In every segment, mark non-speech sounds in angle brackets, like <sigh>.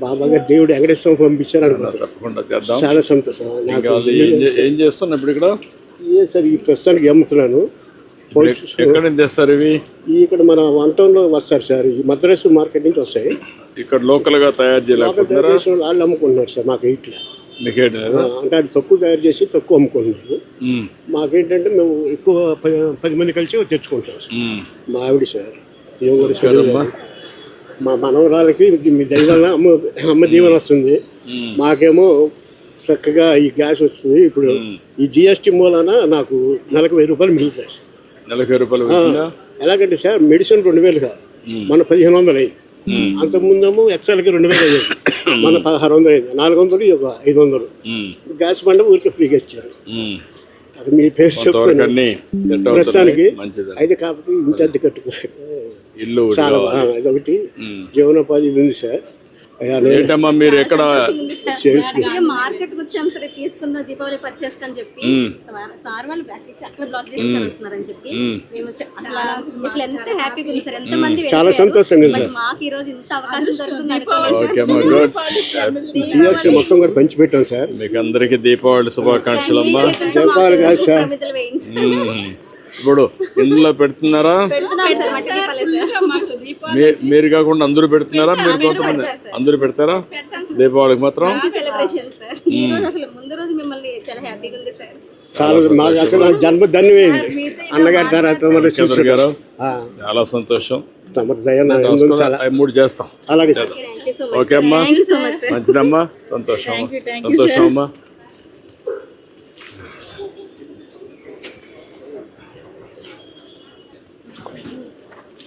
బాబాగా దేవుడు వెంకటేశ్వరం పంపించారు అనుకుంటున్నాను తప్పకుండా చేద్దాం. చాలా సంతోషం. నాకు ఏం చే- ఏం చేస్తున్నావు ఇప్పుడు ఇక్కడ? ఏ సార్ ఈ ప్రస్తుతానికి అమ్ముతున్నాను. ఇప్పుడు ఎక్- ఎక్కడి నుంచి తెస్తారు ఇవి? ఈ ఇక్కడ మన వంటంలో వస్తారు సార్. ఈ మద్రాసు మార్కెట్ నుంచి వస్తాయి. ఇక్కడ లోకల్గా తయారు చేయలేకపోతున్నారా? చేసిన వాళ్ళు అమ్ముకుంటున్నారు సార్ మాకు ఇట్లా. మీకేంటి లేదా? అంటే అది తక్కువ తయారు చేసి తక్కువ అమ్ముకుంటున్నారు. ఉమ్, మాకేంటంటే మేము ఎక్కువ ప- పది మంది కలిసి తెచ్చుకుంటాం సార్. ఉమ్. మా ఆవిడ సార్. ఏం కూడా నమస్కారమ్మా. మా మనవరాలకి మీ దైవాల అమ్మ అమ్మ దీవెన వస్తుంది. మాకేమో చక్కగా ఈ గ్యాస్ వస్తుంది. ఇప్పుడు. ఈ జిఎస్టీ మూలాన నాకు నెలకు వెయ్యి రూపాయలు మిగులుతాయి సార్ నలభై రూపాయలు ఎలాగంటే సార్ మెడిసిన్ రెండు వేలు కాదు. మన పదిహేను వందలు అయ్యింది అంతకుముందేమో ఎక్సెల్కి రెండు వేలు అయ్యేది మన పదహారు వందలు అయింది నాలుగు వందలు ఒక ఐదు వందలు. గ్యాస్ బండ ఊరికి ఫ్రీగా ఇచ్చారు. అది మీ పేరు సెట్ ప్రస్తుతానికి అయితే కాకపోతే ఇంటి అద్దె కట్టుకో ఇల్లు ఒకటి చాలా అదొకటి. జీవనోపాధి ఇది ఉంది సార్. ఏంటమ్మా మీరు ఎక్కడ మార్కెట్కి వచ్చాం సరే. తీసుకుందాం దీపావళి పర్చేస్ అని చెప్పి. సార్ వాళ్ళు బ్యాక్ ఇచ్చి అక్కడ బ్లాక్ చేసి సార్ వస్తున్నారని చెప్పి. మ్మ్. అసలు అసలు ఎంత హ్యాపీగా ఉంది సార్. ఎంత మంది చాలా. సంతోషంగా ఉంది మాకు ఈ రోజు ఇంత అవకాశం దొరుకుతుంది మొత్తం కూడా పంచిపెట్టాం సార్. మీకు అందరికి దీపావళి శుభాకాంక్షలు అమ్మా. దీపావళి కాదు సార్. ఇప్పుడు ఇందులో పెడుతున్నారా? మీరు కాకుండా అందరూ పెడుతున్నారా? మీరు కొంతమంది. అందరూ పెడతారా? దీపావళికి మాత్రం? మంచి సెలబ్రేషన్ సార్. ఈ రోజు అసలు ముందు రోజు మిమ్మల్ని చాలా హ్యాపీగా ఉంది సార్. చాలా మాకు అసలు నాకు జన్మ ధన్యమైంది అన్నగారి తర్వాత గారు ఆ, చాలా సంతోషం. మూడు చేస్తాం. అలాగే ఓకే అమ్మా. మంచిదమ్మా. సంతోషం. సంతోషం అమ్మా.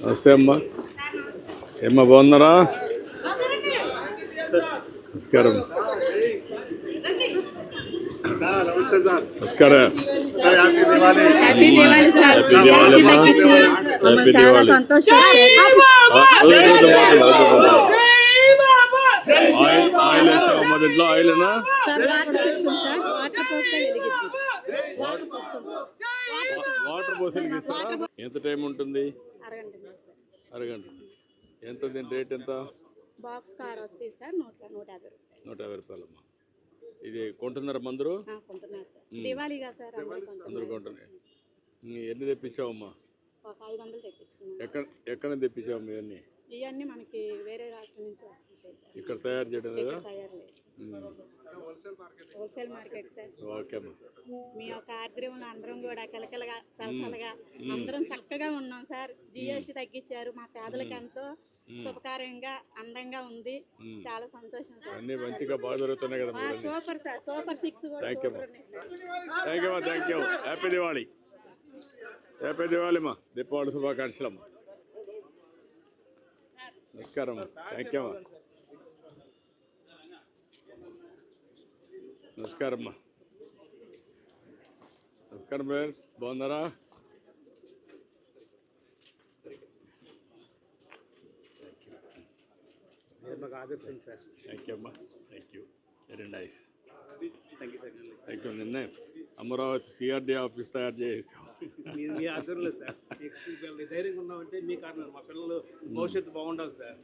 నమస్తే అమ్మా. ఏమ్మా బాగున్నారా? నమస్కారం. నమస్కారం. ఆయిల్నా? వాటర్ పోసలకి ఎంత టైం ఉంటుంది? అరగంట. ఎంత దీని రేట్ ఎంత? బాక్స్ కార్ వస్తాయి సార్ నూట నూట యాభై రూపాయలు. నూట యాభై రూపాయలమ్మా. ఇది కొంటున్నారా మందరు దివాళీగా సార్ అందరూ కొంటున్నాయి. ఎన్ని తెప్పించావమ్మా? ఒక ఐదు వందలు తెప్పించుకున్నాం. ఎక్కడ ఎక్కడ తెప్పించావు ఇవన్నీ? ఇవన్నీ మనకి వేరే రాష్ట్రం నుంచి వస్తుంటాయి సార్. ఇక్కడ తయారు చేయడం లేదా? తయారు లేదు. Wholesale market sir. ఓకే అమ్మా మీ యొక్క ఆర్ద్రంలో అందరం కూడా కలకలగా చలసలగా అందరం చక్కగా ఉన్నాం సార్. జిఎస్టీ తగ్గించారు. మా పేదలకు ఎంతో శుభకార్యంగా అందంగా ఉంది. చాలా సంతోషం సార్. అన్నీ మంచిగా బాగా జరుగుతున్నాయి కదా ఆ, సూపర్ సార్. సూపర్ సిక్స్ కూడా Thank you, సూపర్ ఉన్నాయి sir. Thank you thank you happy Diwali happy Diwali అమ్మా. దీపావళి శుభాకాంక్షలు అమ్మా. నమస్కారం. థ్యాంక్ యూ అమ్మా. నమస్కారం నమస్కారం బ్రదర్. బాగున్నారా? మాకు ఆదర్శం సార్. థ్యాంక్ యూ అమ్మా. Thank you very nice thank you నిన్నే అమరావతి సిఆర్డి ఆఫీస్ తయారు చేసాం మీ ఆశీర్వాదం సార్. ధైర్యంగా ఉన్నామంటే మీ కారణం. మా పిల్లలు భవిష్యత్తు బాగుండాలి సార్.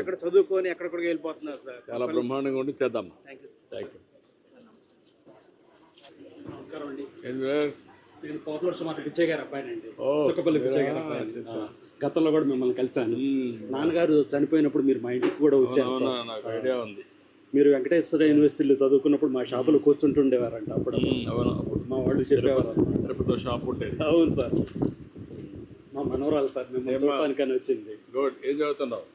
ఎక్కడ చదువుకొని వెళ్ళిపోతున్నారు సార్? చాలా బ్రహ్మాండంగా ఉండి చేద్దాం. థ్యాంక్ యూ థ్యాంక్ యూ నమస్కారం అండి. నేను పాపులర్ పిచ్చయ్య గారు అబ్బాయినండి. ఓ, చుక్కపల్లి పిచ్చయ్య గారు మీరా? అబ్బాయి గతంలో కూడా మిమ్మల్ని కలిశాను. నాన్నగారు చనిపోయినప్పుడు మీరు మా ఇంటికి కూడా వచ్చారు ఐడియా ఉంది. మీరు వెంకటేశ్వర యూనివర్సిటీలో చదువుకున్నప్పుడు మా షాపులో కూర్చుంటుండేవారంట అప్పుడు మా వాళ్ళు చెప్పేవారు. షాప్ ఉండేది. అవును సార్. మా మనవరాలు సార్ మిమ్మల్ని చూడటానికని వచ్చింది. గుడ్. ఏం చదువుతున్నావు?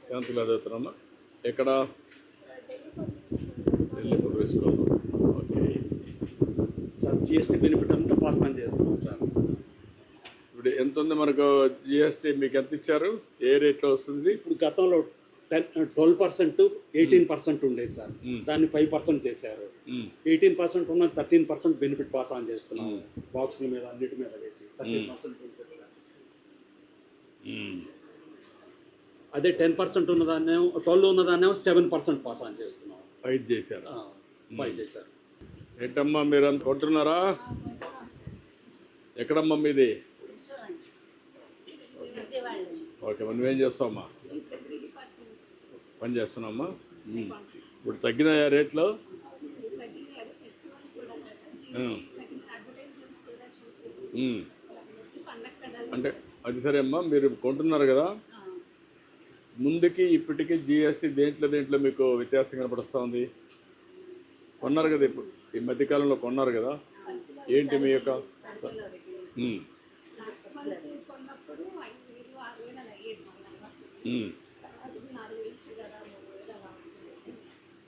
సెవెంత్ క్లాస్ చదువుతున్నామా ఎక్కడ? Delhi public school okay. Sir GST benefit అంతా పాస్ ఆన్ చేస్తున్నాం సార్. ఇప్పుడు ఎంత ఉంది మనకు జిఎస్టీ మీకు ఎంత ఇచ్చారు? ఏ రేట్లో వస్తుంది? ఇప్పుడు గతంలో ten twelve percent eighteen percent ఉండేది సార్. మ్మ్. దాన్ని ఫైవ్ పర్సెంట్ చేశారు. మ్మ్. ఎయిటీన్ పర్సెంట్ ఉన్న thirteen percent benefit pass on చేస్తున్నాం. బాక్సుల మీద అన్నిటి మీద వేసి థర్టీన్ పర్సెంట్ మ్మ్. అదే టెన్ పర్సెంట్ ఉన్నదాన్నేమో ట్వెల్వ్ ఉన్నదాన్నేమో సెవెన్ పర్సెంట్ పాస్ ఆన్ చేస్తున్నాం. ఫైట్ చేశారు. ఫైవ్ చేశారు. ఏంటమ్మా మీరు అంత కొంటున్నారా ఎక్కడమ్మా మీది? ఓకే మరి నువ్వేం చేస్తావమ్మా పని చేస్తున్నామ్మా. ఇప్పుడు తగ్గిన రేట్లో. అంటే అది సరే అమ్మా మీరు కొంటున్నారు కదా. ముందుకి ఇప్పటికీ జిఎస్టీ దేంట్లో దేంట్లో మీకు వ్యత్యాసం కనపడుస్తూ ఉంది? కొన్నారు కదా ఇప్పుడు. ఈ మధ్యకాలంలో కొన్నారు కదా. ఏంటి మీ యొక్క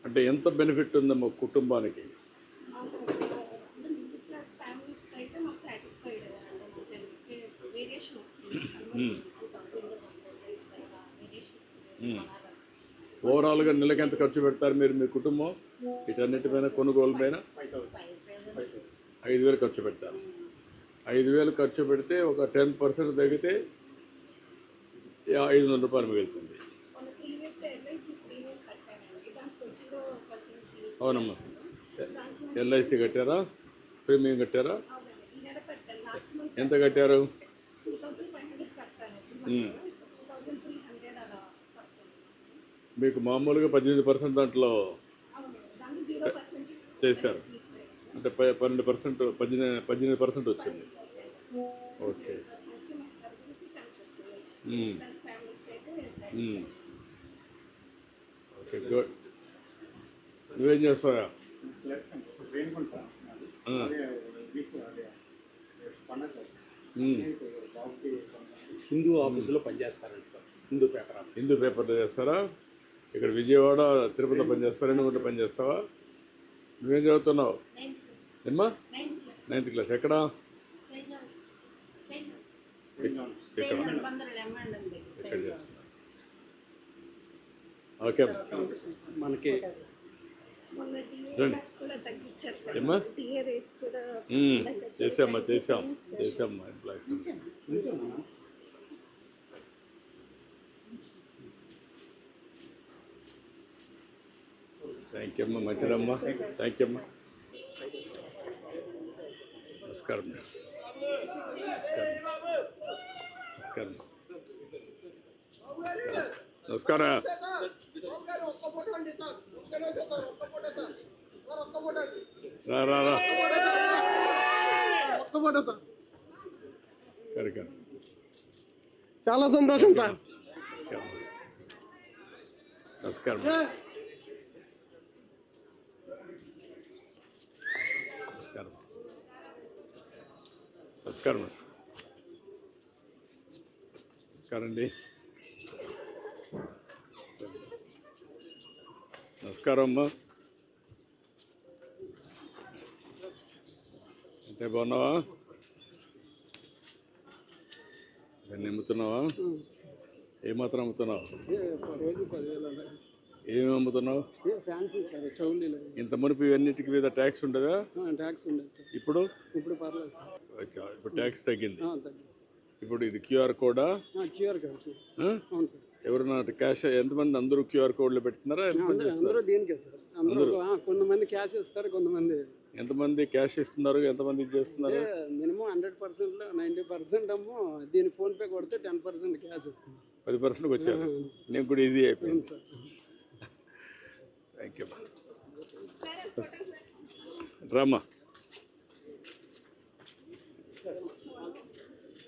అంటే ఎంత బెనిఫిట్ ఉందమ్మా కుటుంబానికి? ఓవరాల్గా నెలకి ఎంత ఖర్చు పెడతారు మీరు మీ కుటుంబం? వీటన్నిటి పైన కొనుగోలు పైన ఐదు వేలు ఖర్చు పెడతారు. ఐదు వేలు ఖర్చు పెడితే ఒక టెన్ పర్సెంట్ తగ్గితే ఐదు వందల రూపాయలు మిగులుతుంది. అవునమ్మా. ఎల్ఐసి కట్టారా? ప్రీమియం కట్టారా? ఎంత కట్టారు? మీకు మామూలుగా పద్దెనిమిది పర్సెంట్ దాంట్లో చేశారు అంటే ప- పన్నెండు పర్సెంట్ పద్దెనిమిది పద్దెనిమిది పర్సెంట్ వచ్చింది ఓకే. ఓకే గుడ్ నువ్వేం చేస్తావా. హిందూ ఆఫీసులో పనిచేస్తారండి sir. Hindu paper office. Hindu పేపర్లో చేస్తారా? ఇక్కడ విజయవాడ తిరుపతిలో పనిచేస్తావా రెండు మూడు పనిచేస్తావా? నువ్వేం చదువుతున్నావు? ఏమ్మా నైన్త్ క్లాస్. ఎక్కడ? ఓకే మనకి రండి. ఏమ్మా ఉమ్, చేసామ్మా చేసాం చేసామ్మా ఎంప్లాయీస్ థ్యాంక్ యూ అమ్మా. మంచిదమ్మా థ్యాంక్ యూ అమ్మా. నమస్కారం. నమస్కారం. నమస్కారం. రా రా రా. కరెక్ట్ చాలా సంతోషం సార్. నమస్కారం. నమస్కారం నమస్కారం అండి. నమస్కారం అమ్మా. అంటే బాగున్నావా? ఇవన్నీ అమ్ముతున్నావా? ఏమాత్రం అమ్ముతున్నావు? ఏమేమి అమ్ముతున్నావు? ఇంత మునుపు ఇవన్నిటికి మీద ట్యాక్స్ ఉండదా? ట్యాక్స్ ఉండేది సార్. ఇప్పుడు? ఇప్పుడు పర్లేదు సార్. ఇప్పుడు ట్యాక్స్ తగ్గింది. తగ్గి ఇప్పుడు ఇది క్యూఆర్ కోడా? క్యూఆర్ సార్ ఆ? అవును సార్ ఎవరన్నా క్యాష్ ఎంతమంది అందరూ క్యూఆర్ కోడ్లు పెడుతున్నారా ఎంతమంది అందరూ అందరూ దీనికే సార్ అందరూ ఆ, కొంతమంది క్యాష్ ఇస్తారు కొంతమంది ఎంతమంది క్యాష్ ఇస్తున్నారు ఎంతమంది ఇది చేస్తున్నారు? మినిమం హండ్రెడ్ పర్సెంట్లో నైంటీ పర్సెంట్ ఏమో దీని ఫోన్పే కొడితే టెన్ పర్సెంట్ క్యాష్ ఇస్తుంది పది పర్సెంట్కి వచ్చారు. నేను కూడా ఈజీ అయిపోయింది సార్ థ్యాంక్ యూ రామ్మా thank you thank you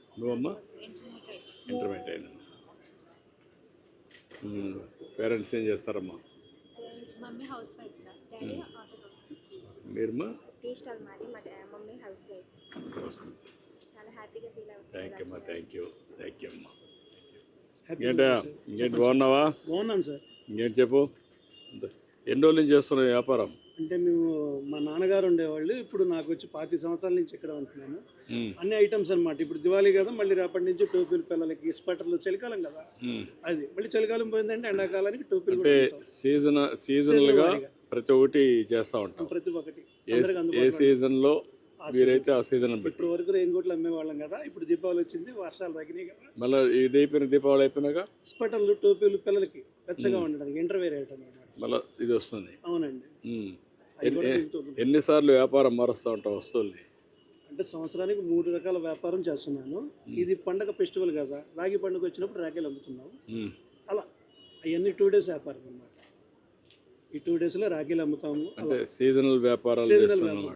నువ్వమ్మా? Intermediate. అయినా పేరెంట్స్ ఏం చేస్తారమ్మా? Mummy house wife sir. Daddy auto మీరమ్మా? Tea stall మాది మా డా- మమ్మీ హౌస్ వైఫ్. చాలా హ్యాపీగా ఫీల్ థ్యాంక్ యూ అమ్మా థ్యాంక్ యూ థ్యాంక్ యూ అమ్మా హ్యాపీ ఇంకేంటా? ఇంకేంటి బాగున్నావా? బాగున్నాను సార్ ఇంకేంటి చెప్పు? ఎన్ని రోజుల నుంచి చేస్తున్నావు వ్యాపారం? అంటే మేము మా నాన్నగారు ఉండేవాళ్ళు. ఇప్పుడు నాకు వచ్చి పాతి సంవత్సరాల నుంచి ఇక్కడ ఉంటున్నాను. అన్ని ఐటమ్స్ అన్నమాట. ఇప్పుడు దివాళీ కదా మళ్ళీ రేపటి నుంచి టోపీలు పిల్లలకి స్వెటర్లు చలికాలం కదా. అది. మళ్ళీ చలికాలం పోయిందంటే ఎండాకాలానికి టోపీలు. సీజన్ సీజనల్గా వారీగా. ప్రతి ఒక్కటి చేస్తూ ఉంటాం. ప్రతి ఒక్కటి. ఏ సీజన్లో ఆ మీరైతే ఆ సీజన్ ఇప్పుడు వరకు రెయిన్ కోట్లు అమ్మేవాళ్ళం కదా ఇప్పుడు దీపావళి వచ్చింది వర్షాలు తగ్గినాయి కదా. మళ్ళీ ఇది అయిపోయిన దీపావళి అయిపోయినాక? స్వెటర్లు టోపీలు పిల్లలకి వెచ్చగా ఉండడానికి ఇంటర్వేర్ అన్నమాట. మళ్ళీ ఇది వస్తుంది. అవునండి. ఎన్నిసార్లు వ్యాపారం మారుస్తూ ఉంటాం వస్తువుల్ని? అంటే సంవత్సరానికి మూడు రకాల వ్యాపారం చేస్తున్నాను. ఇది పండగ ఫెస్టివల్ కదా రాగి పండుగ వచ్చినప్పుడు రాఖీలు అమ్ముతున్నాము. అలా అవన్నీ టూ డేస్ వ్యాపారం అన్నమాట. ఈ టూ డేస్లో రాఖీలు అమ్ముతాము. అంటే సీజనల్ వ్యాపారాలు చేస్తున్నాము.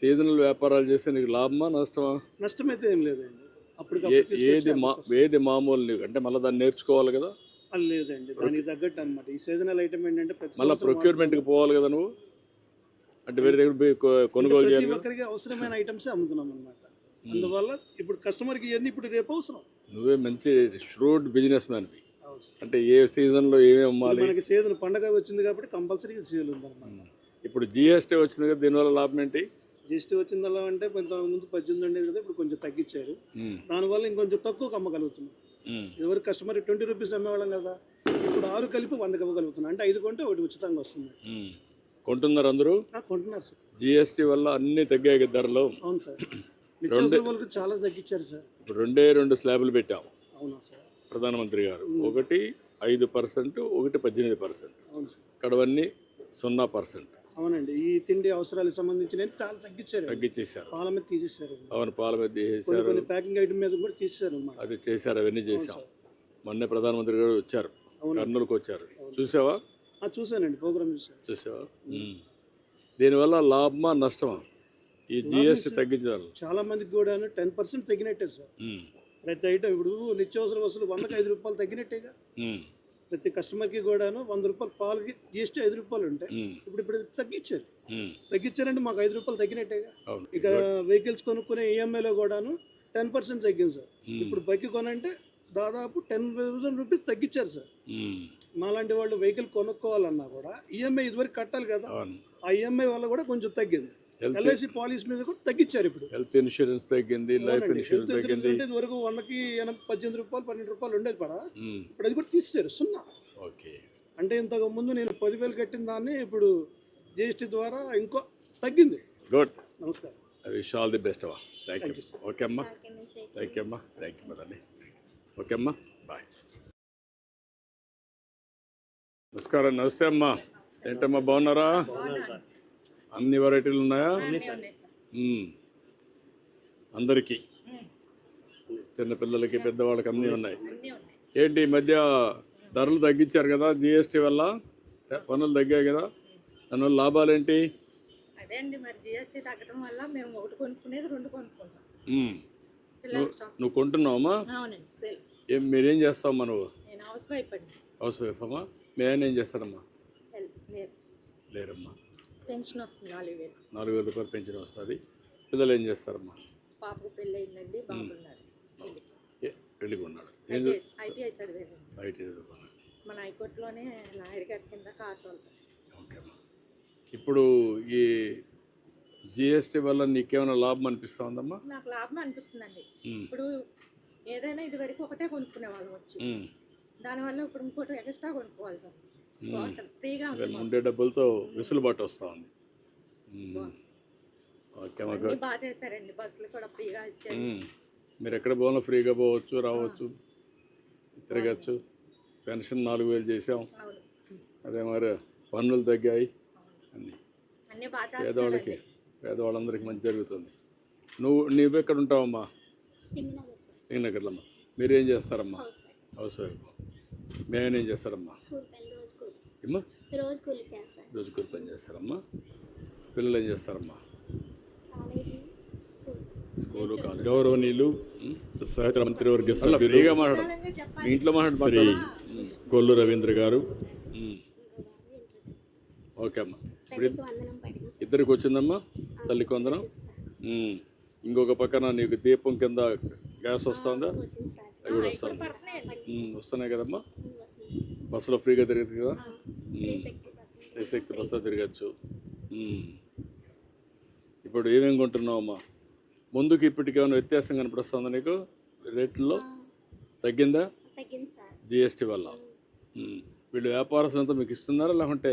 సీజనల్ వ్యాపారాలు చేస్తే నీకు లాభమా నష్టమా? నష్టమైతే ఏం లేదండి. అప్పటికప్పుడు ఏది మా. ఏది మామూలు నీకు? అంటే మళ్ళీ దాన్ని నేర్చుకోవాలి కదా? లేదండి. దానికి తగ్గట్టు అన్నమాట. ఈ సీజనల్ ఐటమ్ ఏంటంటే మళ్ళీ ప్రొక్యూర్మెంట్కి పోవాలి కదా నువ్వు? అంటే వేరే దగ్గర కొనుగోలు ప్రతి ఒక్కరికి అవసరమైన ఐటమ్స్ అమ్ముతున్నాం అన్నమాట. అందువల్ల ఇప్పుడు కస్టమర్కి ఇవన్నీ ఇప్పుడు రేపు అవసరం. నువ్వే మంచి ష్రూడ్ బిజినెస్ మ్యాన్వి. అంటే ఏ సీజన్లో ఏమేమి ఇప్పుడు అమ్మాలి మనకి సీజన్ పండగ వచ్చింది కాబట్టి కంపల్సరీ సీజన్ ఉందన్నమాట. ఇప్పుడు జిఎస్టీ వచ్చింది కదా దీనివల్ల లాభం ఏంటి? జిఎస్టీ వచ్చిందల్లా అంటే కొంత ముందు పద్దెనిమిది ఉండేది కదా ఇప్పుడు కొంచెం తగ్గించారు. దానివల్ల ఇంకొంచెం తక్కువ అమ్మగలుగుతున్నాం ఎవరు కస్టమర్ ట్వంటీ రూపీస్ అమ్మేవాళ్ళం కదా ఇప్పుడు ఆరు కలిపి వందకి ఇవ్వగలుగుతున్నాం. అంటే ఐదు కొంటే ఒకటి ఉచితంగా వస్తుంది. కొంటున్నారు అందరూ కొంటున్నారు సార్. జిఎస్టీ వల్ల అన్ని తగ్గాయి ధరలు? అవును సార్. చాలా తగ్గించారు సార్. ఇప్పుడు రెండే రెండు స్లాబులు పెట్టాం అవునా సార్? ప్రధానమంత్రి గారు. ఒకటి ఐదు పర్సెంట్ ఒకటి పద్దెనిమిది పర్సెంట్. అవును సార్. కడవన్నీ సున్నా పర్సెంట్. అవునండి. ఈ తిండి అవసరాలకు సంబంధించిన చాలా తగ్గించారు. తగ్గించేశారు. పాల మీద తీసేశారు. అవును పాల మీద కొన్ని ప్యాకింగ్ ఐటమ్ మీద కూడా తీసేశారు అది చేశారు అవన్నీ చేశాం. మొన్నే ప్రధానమంత్రి గారు వచ్చారు. కర్నూలుకు వచ్చారు. చూసావా? చూశానండి ప్రోగ్రామ్ చూశాను. చూసావా. దీనివల్ల లాభమా నష్టమా? ఈ జిఎస్టీ. తగ్గించాలి చాలా మందికి కూడా టెన్ పర్సెంట్ తగ్గినట్టే సార్. ప్రతి ఐటమ్ ఇప్పుడు నిత్యావసర వస్తువులు వందకి ఐదు రూపాయలు తగ్గినట్టేగా. ప్రతి కస్టమర్కి కూడాను వంద రూపాయలు పాలకి జిఎస్టీ ఐదు రూపాయలు ఉంటాయి ఇప్పుడు ఇప్పుడు తగ్గించారు. తగ్గించారంటే మాకు ఐదు రూపాయలు తగ్గినట్టేగా. ఇక వెహికల్స్ కొనుక్కునే ఈఎంఐలో కూడాను టెన్ పర్సెంట్ తగ్గింది సార్. ఇప్పుడు బైక్ కొనంటే దాదాపు టెన్ థౌసండ్ రూపీస్ తగ్గించారు సార్. మాలాంటి వాళ్ళు వెహికల్ కొనుక్కోవాలన్నా కూడా ఈఎంఐ ఇదివరకు కట్టాలి కదా. ఆ ఈఎంఐ వల్ల కూడా కొంచెం తగ్గింది. ఎల్ఐసి పాలసీ మీద కూడా తగ్గించారు ఇప్పుడు. హెల్త్ ఇన్సూరెన్స్ తగ్గింది లైఫ్. ఇన్సూరెన్స్ తగ్గింది. అంటే ఇదివరకు వందకి ఎనభై పద్దెనిమిది రూపాయలు పన్నెండు రూపాయలు ఉండేది పడ ఉమ్, ఇప్పుడు అది కూడా తీసేశారు సున్నా. ఓకే. అంటే ఇంతకు ముందు నేను పదివేలు కట్టిన దాన్ని ఇప్పుడు జిఎస్టీ ద్వారా ఇంకో తగ్గింది. గుడ్ నమస్కారం. I wish all the best అమ్మా థ్యాంక్ యూ. ఓకే అమ్మా. కింద థ్యాంక్ యూ అమ్మా. థ్యాంక్ యూ మదండి ఓకే అమ్మా. బాయ్ నమస్కారం నమస్తే అమ్మా. ఏంటమ్మా బాగున్నారా? అన్ని వెరైటీలు ఉన్నాయా. అందరికీ. చిన్నపిల్లలకి పెద్దవాళ్ళకి అన్నీ ఉన్నాయి. ఏంటి ఈ మధ్య ధరలు తగ్గించారు కదా జిఎస్టీ వల్ల? పనులు తగ్గాయి కదా. దానివల్ల లాభాలు ఏంటి అదే అండి మరి జిఎస్టీ తగ్గడం వల్ల మేము ఒకటి కొనుక్కునేది రెండు కొనుక్కుంటాం. మ్మ్. పిల్లల షాప్. నువ్వు కొంటున్నావమ్మా? మీరేం చేస్తావమ్మా నువ్వు? హౌస్ వైఫ్ అమ్మా మీ ఆయన ఏం చేస్తారమ్మా లేరమ్మా. పెన్షన్ వస్తుంది నాలుగు వేలు. నాలుగు వేల రూపాయలు పెన్షన్ వస్తుంది. పిల్లలు ఏం చేస్తారమ్మా? పాపకు పెళ్ళి అయిందండి బాగున్నారు పెళ్ళికి ఉన్నాడు. ఐటీఐ చదివాను చదువుకున్నాడు. మన హైకోర్టులోనే లాయర్ గారి కింద కార్ తోలుతాను ఓకే అమ్మా. ఇప్పుడు ఈ జిఎస్టీ వల్ల నీకేమైనా లాభం అనిపిస్తా ఉందమ్మా? నాకు లాభం అనిపిస్తుందండి. ఇప్పుడు ఏదైనా ఇది వరకు ఒకటే కొనుక్కునే వాళ్ళం వచ్చి దానివల్ల ఇప్పుడు ఇంకోటి ఎక్స్ట్రా కొనుక్కోవాల్సి వస్తుంది. బాగుంటుంది ఫ్రీగా ఉండే డబ్బులతో వెసులుబాటు వస్తూ ఉంది. ఉమ్. ఓకే. బాగా చేశారండి. బస్సులు కూడా ఫ్రీగా ఇచ్చారు. మీరు ఎక్కడ పోవాలో ఫ్రీగా పోవచ్చు రావచ్చు తిరగచ్చు. పెన్షన్ నాలుగు వేలు చేసాం. అదే మరి పన్నులు తగ్గాయి. అన్నీ. పేదవాళ్ళకి పేదవాళ్ళందరికీ మంచి జరుగుతుంది. నువ్వు నువ్వు ఎక్కడ ఉంటావమ్మా? సిమినగర్ సార్. శ్రీనగర్లో అమ్మా మీరేం చేస్తారమ్మా? House wife. మేము ఏం చేస్తారమ్మా ఏమ్మా? రోజు కూలి చేస్తాను రోజు కూలి పని చేస్తారమ్మా. పిల్లలు ఏం చేస్తారమ్మా? College school. కాలేజ్. గౌరవనీయులు మంత్రివర్గ సభ్యులు? ఫ్రీగా మాట్లాడు. మీ ఇంట్లో మాట్లాడు కొల్లు రవీంద్ర గారు. ఓకే అమ్మా. ఇద్దరికి వచ్చిందమ్మా? తల్లికి వందనం? ఉమ్. ఇంకొక పక్కన నీకు దీపం కింద గ్యాస్ వస్తుందా? అవి కూడా వస్తుంది. పడుతున్నాయండి. వస్తున్నాయి కదమ్మా? బస్సులో ఫ్రీగా తిరగచ్చు కదా ఉమ్. శక్తి పడుతుంది. శక్తి బస్సులో తిరగచ్చు. ఇప్పుడు ఏమేమి కొంటున్నావమ్మా ముందుకి ఇప్పటికి ఏమైనా వ్యత్యాసం కనపడుస్తుందా నీకు రేట్లలో తగ్గిందా జిఎస్టీ వల్ల. వీళ్ళు వ్యాపారస్తులంతా మీకు ఇస్తున్నారా లేకుంటే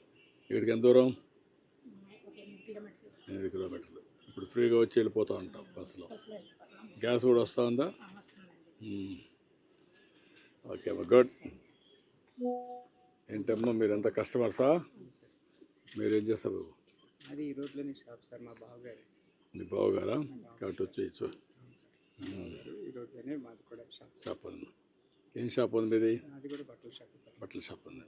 ఇక్కడికి ఎంత దూరం? ఎనిమిది కిలోమీటర్లు. ఇప్పుడు ఫ్రీగా వచ్చి వెళ్ళిపోతూ ఉంటాం బస్సులో. గ్యాస్ కూడా వస్తూ ఉందా. ఓకే అమ్మా గుడ్ ఏంటమ్మా మీరు ఎంత కస్టమర్సా? మీరేం చేస్తారు బాబు? అది ఈ రోడ్లోనే షాప్ సార్ మా బావగారు. మీ బావగారా? కాబట్టి వచ్చేయచ్చు ఈ రోడ్లోనే మాది కూడా షాప్. షాప్ ఉంది. ఏం షాప్ ఉంది మీది? అది కూడా బట్టల షాప్ సార్. బట్టల షాప్ ఉంది.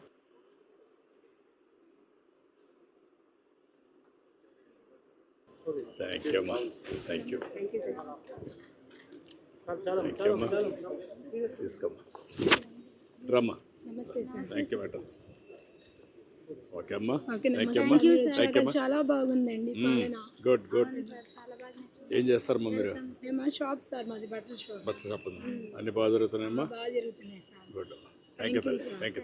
థ్యాంక్ యూ అమ్మా థ్యాంక్ యూ థ్యాంక్ యూ అమ్మా తీసుకోమ్మా రమ్మా థ్యాంక్ యూ మేడం ఓకే అమ్మా థ్యాంక్ యూ అమ్మా థ్యాంక్ యూ అమ్మా చాలా బాగుందండి పాలన. గుడ్ గుడ్ ఏం చేస్తారమ్మా మీరు? మేము షాప్ సార్ మాది బట్టల షాప్. బట్టల షాప్ ఉంది? అన్ని బాగా జరుగుతున్నాయమ్మా? బాగా జరుగుతున్నాయి sir. Good thank you thank you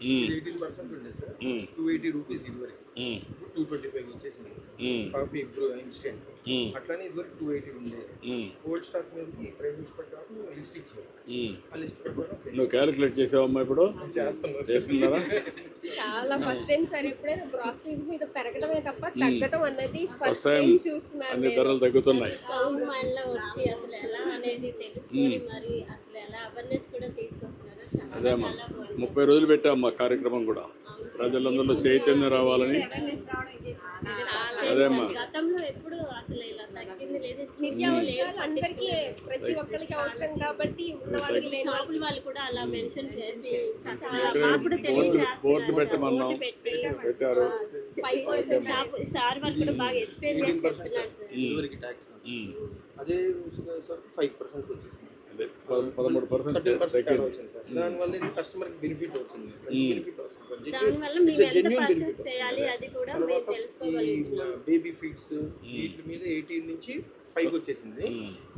eighteen percent ఉండే సార్ మ్మ్. టూ ఎయిటీ రూపీస్ ఇదివరకు మ్మ్. టూ ట్వంటీ ఫైవ్ వచ్చేసింది. Coffee Bru instant. అట్లానే ఇదివరకు టూ ఎయిటీ ఉండేది. ఓల్డ్ స్టాక్ మీదకి ప్రైజెస్ ప్రకారం లిస్ట్ ఇచ్చారు. ఆ లిస్ట్ ప్రకారం నువ్వు క్యాలిక్యులేట్ చేసావమ్మా ఇప్పుడు? చేస్తున్నారు? చాలా ఫస్ట్ టైం సార్ ఎప్పుడైనా గ్రాసరీస్ మీద పెరగడమే తప్ప తగ్గడం అన్నది ఫస్ట్ టైం చూస్తున్నాను అన్ని నేను. ధరలు తగ్గుతున్నాయి. టౌన్ వచ్చి అసలు ఎలా అనేది తెలుసుకొని మరి అసలు ఎలా అవేర్నెస్ కూడా తీసుకొస్తున్నారు చాలా అదే అమ్మా చాలా బాగుంది. ముప్పై రోజులు పెట్టామమ్మా కార్యక్రమం కూడా. ప్రజలందరిలో చైతన్యం రావాలని గతంలో ఎప్పుడు అసలు ఇలా తగ్గింది లేదు. నిత్యావసరాలు అందరికీ ప్రతి ఒక్కరికి అవసరం కాబట్టి ఉన్న వాళ్ళకి లేని వాళ్ళకి షాపుల వాళ్ళు కూడా అలా మెన్షన్ చేసి బోర్డు తెలియజేస్తున్నారు పెట్టమన్నాం పెట్టారు. ఫైవ్ పర్సెంట్ షాపు సార్ వాళ్ళు కూడా బాగా ఎక్స్ప్లెయిన్ చేసి చెప్తున్నారు సార్. అదే సార్ ఫైవ్ పర్సెంట్ వచ్చేసింది. పదమూడు పర్సెంట్ వచ్చింది సార్ దానివల్ల కస్టమర్కి బెనిఫిట్ అవుతుంది. బెనిఫిట్ వస్తుంది. బేబీ ఫీడ్స్ వీటి మీద ఎయిటీన్ నుంచి ఫైవ్ వచ్చేసింది.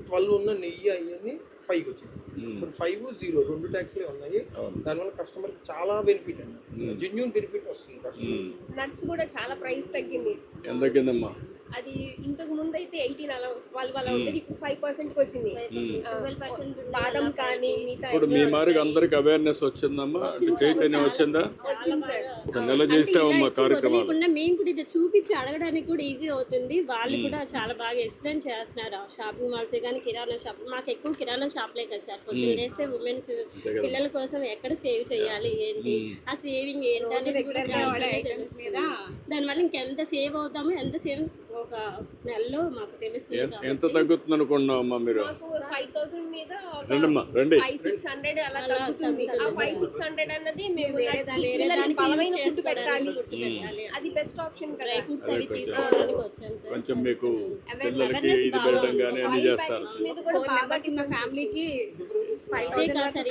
ట్వెల్వ్ ఉన్న నెయ్యి అవన్నీ ఫైవ్ వచ్చేసింది. ఇప్పుడు ఫైవ్ జీరో రెండు ట్యాక్స్లే ఉన్నాయి. దానివల్ల కస్టమర్కి చాలా బెనిఫిట్ అండి. జెన్యున్ బెనిఫిట్ వస్తుంది కస్టమర్. నట్స్ కూడా చాలా ప్రైస్ తగ్గింది. తగ్గిందమ్మా? అది ఇంతకు ముందు అయితే ఎయిటీన్ అలా వాళ్ళు అలా ఉండేది ఇప్పుడు ఫైవ్ పర్సెంట్ వచ్చింది ట్వెల్వ్ పర్సెంట్ బాదం కానీ మిగతా ఇప్పుడు మీ మారికి అందరికి అవేర్నెస్ వచ్చిందమ్మా? చైతన్యం వచ్చిందా? వచ్చింది సార్. ఒక నెల చేసామమ్మా కార్యక్రమాలు. వదిలేకుండా మేము కూడా ఇది చూపించి అడగడానికి కూడా ఈజీ అవుతుంది. వాళ్ళు కూడా చాలా బాగా ఎక్స్ప్లెయిన్ చేస్తున్నారు. షాపింగ్ మాల్స్ కానీ కిరాణా షాప్. మాకు ఎక్కువ కిరాణా షాప్లే కదా సార్. పొద్దున్న లేస్తే ఉమెన్స్ పిల్లల కోసం ఎక్కడ సేవ్ చేయాలి ఏంటి? ఆ సేవింగ్ ఏంటి. దానివల్ల ఇంకెంత సేవ్ అవుతామో ఎంత సేవ్ ఒక నెలలో మాకు తెలుస్తుంది ఎ- ఎంత తగ్గుతుంది అనుకున్నావమ్మా మీరు? ఫైవ్ థౌసండ్ మీద రండమ్మా రండి. ఫైవ్ సిక్స్ హండ్రెడ్ అలా తగ్గుతుంది. ఆ ఫైవ్ సిక్స్ హండ్రెడ్ అన్నది మేము వేరే nuts కి దాని- వేరే పిల్లలకి దానికి బలమైన ఫుడ్ పెట్టాలి. అది బెస్ట్ ఆప్షన్ కదా. కొంచెం మీకు పిల్లలకి ఇది పెట్టడం కానీ అన్ని చేస్తారు. ఫ్యామిలీకి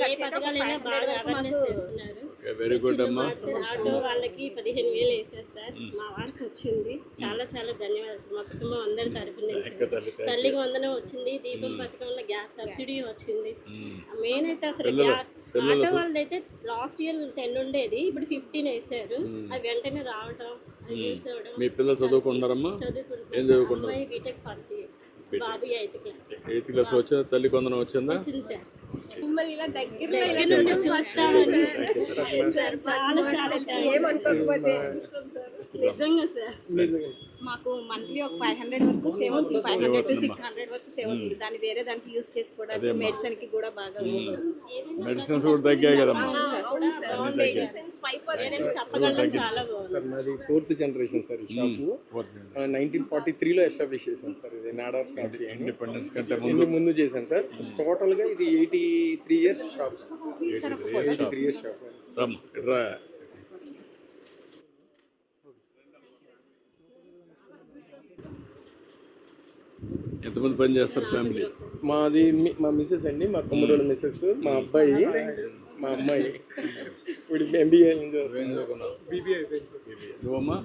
ఏ పథకాలైనా బాగా అవేర్నెస్ చేస్తున్నారు. వెరీ గుడ్ అమ్మా ఆటో వాళ్ళకి పదిహేను వేలు వేశారు సార్. మా వారికి వచ్చింది. చాలా చాలా ధన్యవాదాలు సార్. మా కుటుంబం అందరి తరఫు నుంచి. ఇంకా తల్లి thank you. తల్లికి వందనం వచ్చింది. దీపం పథకంలో గ్యాస్ సబ్సిడీ వచ్చింది. మెయిన్ అయితే అసలు ఆటో వాళ్ళైతే లాస్ట్ ఇయర్ టెన్ ఉండేది. ఇప్పుడు ఫిఫ్టీన్ వేసారు అది వెంటనే రావటం అది యూస్ అవ్వడం. మీ పిల్లలు చదువుకుంటున్నారమ్మా? ఏం? అమ్మాయి బీటెక్ ఫస్ట్ ఇయర్ బాబు ఎయిత్ క్లాస్. ఎయిత్ క్లాస్ వచ్చా? తల్లి కొందరం వచ్చిందా? వచ్చింది సార్. మిమ్మల్ని ఇలా దగ్గరలో ఇలా దగ్గర నుండి చూస్తామని చూస్తామని సార్ చాలా చాలా ఏమనుకోకపోతే నిజంగా సార్. మాకు మంత్లీ ఒక ఫైవ్ హండ్రెడ్ వరకు సేవ్ అవుతుంది. Five hundred to six hundred వరకు సేవ్ అవుతుంది. దాన్ని వేరే దానికి యూస్ చేసుకోవడానికి మెడిసిన్కి కూడా బాగా మెడిసిన్స్ కూడా తగ్గాయి కదమ్మా అవును సార్. చెప్పగలం. చాలా మాది fourth generation sir shop. Nineteen forty త్రీలో ఎస్టాబ్లిష్ చేశాను సార్ ఇది నాడార్స్ కాఫీ అని ఇండిపెండెన్స్ కంటే ముందు. ముందు ముందు చేశాను సార్. టోటల్గా ఇది eighty three years shop eighty three years shop ఎంతమంది పని చేస్తారు ఫ్యామిలీ? మాది మీ- మా మిస్సెస్ అండి మా తమ్ముడు మిస్సెస్ మా అబ్బాయి మా అమ్మాయి. ఇప్పుడు ఎంబీఏ బీబీఐ నువ్వమ్మా?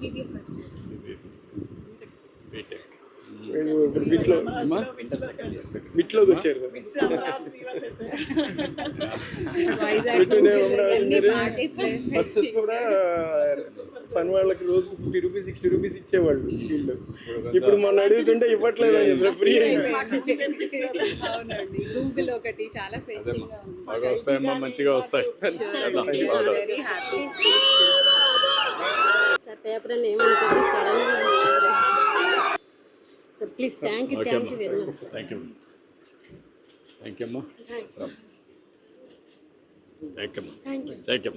బీటెక్ ఇప్పుడు బిట్లో వచ్చారు బస్సెస్ కూడా పని వాళ్ళకి రోజుకి ఫిఫ్టీ రూపీస్ సిక్స్టీ రూపీస్ ఇచ్చేవాళ్ళు వీళ్ళు. ఇప్పుడు మొన్న అడుగుతుంటే ఇవ్వట్లేదు అని ఫ్రీ అవునండి గూగుల్ ఒకటి చాలా అదేమ్మా బాగా వస్తాయమ్మా మంచిగా వస్తాయి. వెరీ హ్యాపీ సార్ పేపర్ అని ఏమనుకోండి sudden sir please thank you thank you very much thank you thank you అమ్మా థ్యాంక్ యూ థ్యాంక్ యూ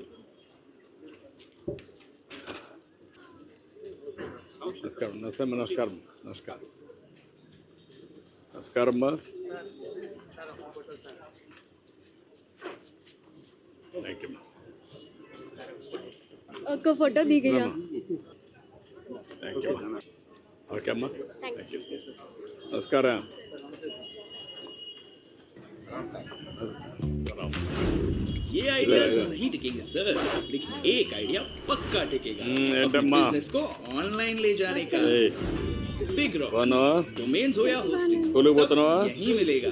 నమస్కారం నమస్తే నమస్కారం నమస్కారం నమస్కారం అమ్మా థ్యాంక్ యూ ఒక్క ఫోటో దిగయ్యా థ్యాంక్ యూ ఓకే అమ్మా థ్యాంక్ యూ నమస్కారం ये आइडियाज नहीं टिकेंगे सर लेकिन एक आइडिया पक्का टिकेगा हम्म, अपने एटम्मा। बिजनेस को ऑनलाइन ले जाने का ఏయ్, बिग रॉक బాగున్నావా डोमेन्स हो या होस्टिंग స్కూల్కి सब పోతున్నావా यहीं मिलेगा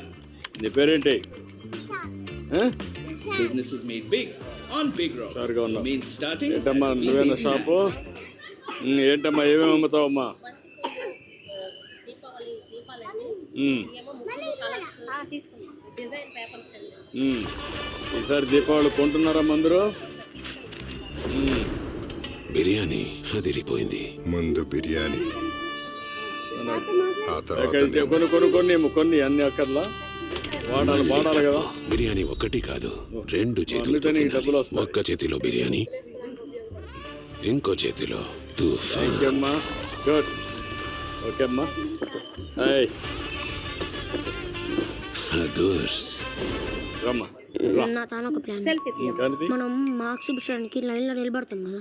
నీ పేరేంటి ఆ? Business is made big on Big Rock. సరిగా ఉన్నావు Main starting at ఏంటమ్మా rupees నువ్వేనా 89. షాపు ఉమ్, ఏంటమ్మా ఏమేమి అమ్ముతావమ్మా ఈసారి దీపావళి కొంటున్నారా ఉమ్, బిర్యానీ అదిరిపోయింది. ముందు బిర్యానీ. ఆ తర్వాత కొన్ని కొన్ని కొన్ని ఏమో కొన్ని అన్ని అక్కర్లా. వాడాలి వాడాలి కదా. బిర్యానీ ఒక్కటి కాదు రెండు వస్తాయి. ఒక్క చేతిలో బిర్యానీ ఇంకో చేతిలో తుఫాన్. ఓకే అమ్మా గుడ్. ఓకే అమ్మా నా తాను ఒక ప్లాన్ మనం మార్క్స్ చూపించడానికి లైన్లో నిలబడతాం కదా.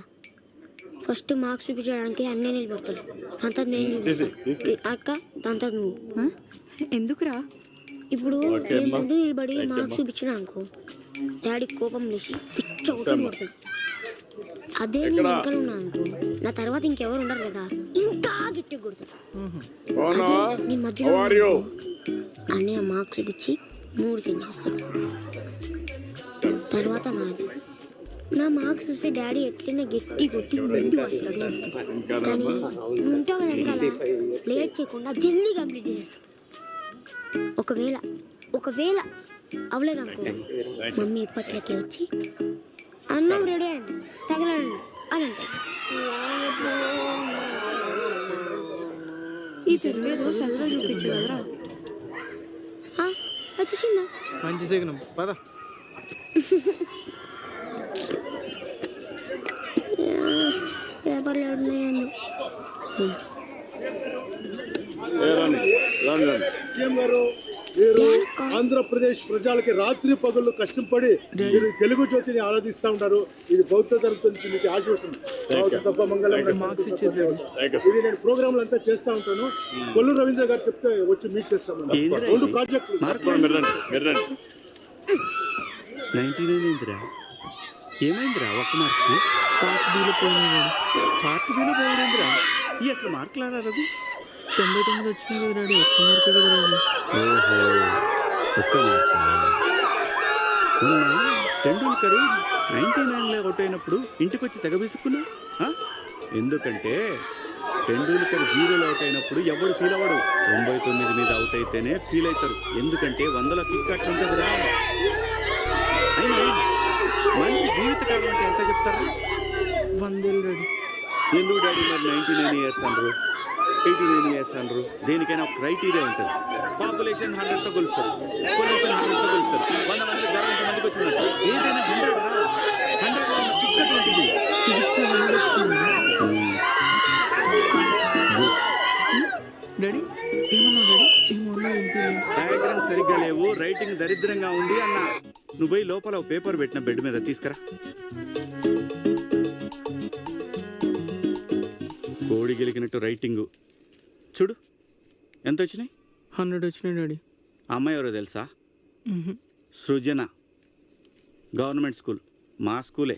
ఫస్ట్ మార్క్స్ చూపించడానికి అన్నీ నిలబడతాడు అంతా నేను చూపిస్తాను అక్క దాంతో నువ్వు. ఎందుకురా? ఇప్పుడు నేను. ముందు నిలబడి మార్క్స్. చూపించిన అనుకో డాడీ కోపం లేచి పిచ్చ ఒకటి అదే నేను ఎక్కడ? వెనకాల ఉన్నా అనుకో నా తర్వాత ఇంకెవరు ఉండరు కదా. ఇంకా కొడతాడు బాగున్నావా నీ మధ్యలో? అన్నయ్య మార్క్స్ ఇచ్చి మూడు సెండ్ చేస్తాడు తర్వాత నాది. నా మార్క్స్ చూస్తే డాడీ ఎట్లైనా గట్టి కొట్టి ముందు కానీ ఉంటావు వెనకాల? లేట్ చేయకుండా జల్దీ కంప్లీట్ చేస్తావు ఒకవేళ ఒకవేళ అవలేదనుకో మమ్మీ ఇప్పట్లోకి వచ్చి అన్నం రెడీ అయింది. తగలండి అని అంటాడు ఈ తెలుగు ఏదో చదువు చూపించు కదరా. ఆ, వచ్చేసిందా? మంచి సిగ్నం పద <laughs> పేపర్లు ఉన్నాయండి ఏ రండి రండి రండి సీఎం గారు మీరు ఆంధ్రప్రదేశ్ ప్రజలకి రాత్రి పగళ్ళు కష్టపడి మీరు తెలుగు జ్యోతిని ఆరాధిస్తూ ఉంటారు ఇది బౌద్ధ ధర్మం నుంచి మీకు ఆశ ఉంటుంది బౌద్ధ సభ మంగళం ఇది నేను ప్రోగ్రాంలు అంతా చేస్తూ ఉంటాను. కొల్లు రవీంద్ర గారు చెప్తే వచ్చి మీట్ చేస్తాను. రెండు ప్రాజెక్టులు నైన్టీ నైన్ ఏమైందిరా? ఒక్క మార్కు పార్ట్ బీలో పోయింది పార్ట్ బీలో పోయిందిరా ఈ అసలు మార్కులు రవి తొంభై తొమ్మిది వచ్చినాయి కదా రాడు ఒక్క మార్కు కదా ఓహో. మార్కు టెండూల్కర్ నైన్టీ నైన్లో అవుట్ అయినప్పుడు ఇంటికి వచ్చి తెగ విసుక్కున్నా ఆ? ఎందుకంటే టెండూల్కర్ జీరోలో అవుట్ అయినప్పుడు ఎవడు ఫీల్ అవ్వడు. తొంభై తొమ్మిది మీద అవుట్ అయితేనే ఫీల్ అవుతారు. ఎందుకంటే వందల కిక్ అట్లా ఉంటుందిరా అయినా మంచి జీవితకాలం అంటే ఎంత చెప్తారా? వందేళ్ళు డాడీ ఎందుకు డాడీ మరి నైంటీ నైన్ ఇయర్స్ అనరు ఎయిటీ నైన్ ఇయర్స్ అనరు దేనికైనా ఒక క్రైటీరియా ఉంటుంది. పాపులేషన్ హండ్రెడ్తో కొలుస్తారు. పొల్యూషన్ హండ్రెడ్తో కొలుస్తారు. వంద మంది జ్వరం ఎంత మందికి వచ్చిందంట. ఏదైనా హండ్రెడ్ హండ్రెడ్ టిక్కెట్ ఉంటుంది? డాడీ ఏమన్నా డాడీ? ఏమన్నా డయాగ్రామ్ సరిగ్గా లేవు. రైటింగ్ దరిద్రంగా ఉంది అన్న. నువ్వు పోయి లోపల పేపర్ పెట్టిన బెడ్ మీద తీసుకురా. గెలికినట్టు రైటింగు. చూడు. ఎంత వచ్చినాయి హండ్రెడ్ వచ్చినాయి డాడీ అమ్మాయి ఎవరో తెలుసా? సృజన. Government school. మా స్కూలే.